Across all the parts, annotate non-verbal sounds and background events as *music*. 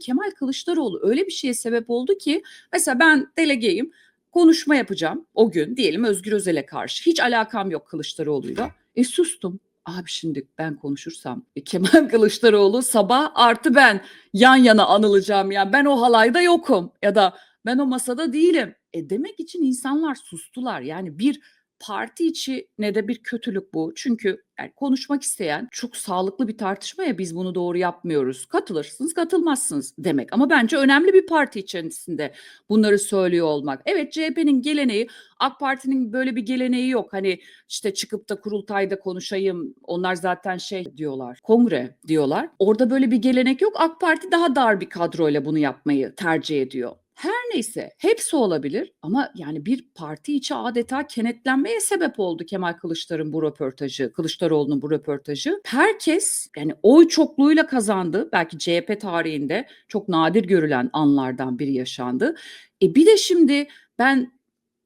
Kemal Kılıçdaroğlu öyle bir şeye sebep oldu ki mesela ben delegeyim konuşma yapacağım o gün diyelim Özgür Özel'e karşı. Hiç alakam yok Kılıçdaroğlu'yla. E sustum. Abi şimdi ben konuşursam e, Kemal *laughs* Kılıçdaroğlu sabah artı ben yan yana anılacağım yani ben o halayda yokum ya da ben o masada değilim. E demek için insanlar sustular. Yani bir parti içi ne de bir kötülük bu. Çünkü yani konuşmak isteyen çok sağlıklı bir tartışmaya biz bunu doğru yapmıyoruz. Katılırsınız, katılmazsınız demek. Ama bence önemli bir parti içerisinde bunları söylüyor olmak. Evet CHP'nin geleneği, AK Parti'nin böyle bir geleneği yok. Hani işte çıkıp da kurultayda konuşayım. Onlar zaten şey diyorlar. Kongre diyorlar. Orada böyle bir gelenek yok. AK Parti daha dar bir kadroyla bunu yapmayı tercih ediyor. Her neyse hepsi olabilir ama yani bir parti içi adeta kenetlenmeye sebep oldu Kemal Kılıçdaroğlu'nun bu röportajı, Kılıçdaroğlu'nun bu röportajı. Herkes yani oy çokluğuyla kazandı. Belki CHP tarihinde çok nadir görülen anlardan biri yaşandı. E bir de şimdi ben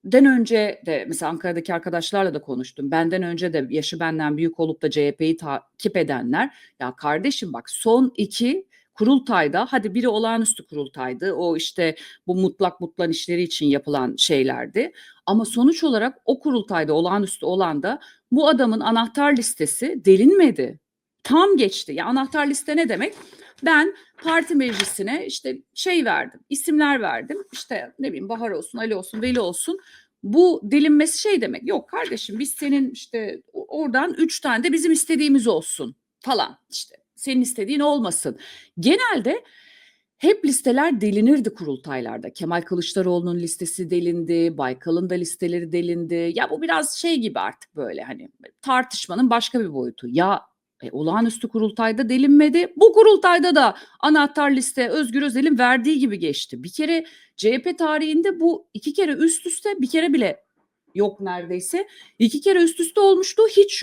den önce de mesela Ankara'daki arkadaşlarla da konuştum. Benden önce de yaşı benden büyük olup da CHP'yi takip edenler ya kardeşim bak son iki kurultayda hadi biri olağanüstü kurultaydı. O işte bu mutlak mutlan işleri için yapılan şeylerdi. Ama sonuç olarak o kurultayda olağanüstü olan da bu adamın anahtar listesi delinmedi. Tam geçti. Ya anahtar liste ne demek? Ben parti meclisine işte şey verdim, isimler verdim. İşte ne bileyim Bahar olsun, Ali olsun, Veli olsun. Bu delinmesi şey demek. Yok kardeşim biz senin işte oradan üç tane de bizim istediğimiz olsun falan işte senin istediğin olmasın. Genelde hep listeler delinirdi kurultaylarda. Kemal Kılıçdaroğlu'nun listesi delindi, Baykal'ın da listeleri delindi. Ya bu biraz şey gibi artık böyle hani tartışmanın başka bir boyutu. Ya e, olağanüstü kurultayda delinmedi. Bu kurultayda da anahtar liste Özgür Özel'in verdiği gibi geçti. Bir kere CHP tarihinde bu iki kere üst üste bir kere bile yok neredeyse. İki kere üst üste olmuştu hiç yok.